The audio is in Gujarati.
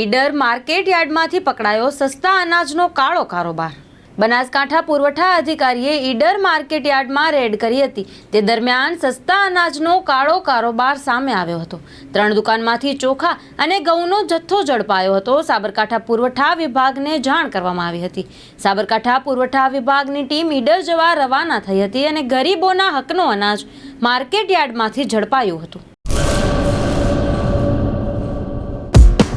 ઈડર માર્કેટ યાર્ડમાંથી પકડાયો સસ્તા અનાજનો કાળો કારોબાર. બનાસકાંઠા પુરવઠા અધિકારીએ ઈડર માર્કેટ યાર્ડમાં રેડ કરી હતી. તે દરમિયાન સસ્તા અનાજનો કાળો કારોબાર સામે આવ્યો હતો. ત્રણ દુકાનમાંથી ચોખા અને ઘઉંનો જથ્થો ઝડપાયો હતો. સાબરકાંઠા પુરવઠા વિભાગને જાણ કરવામાં આવી હતી. સાબરકાંઠા પુરવઠા વિભાગની ટીમ ઈડર જવા રવાના થઈ હતી અને ગરીબોના હકનો અનાજ માર્કેટ યાર્ડમાંથી ઝડપાયું હતું.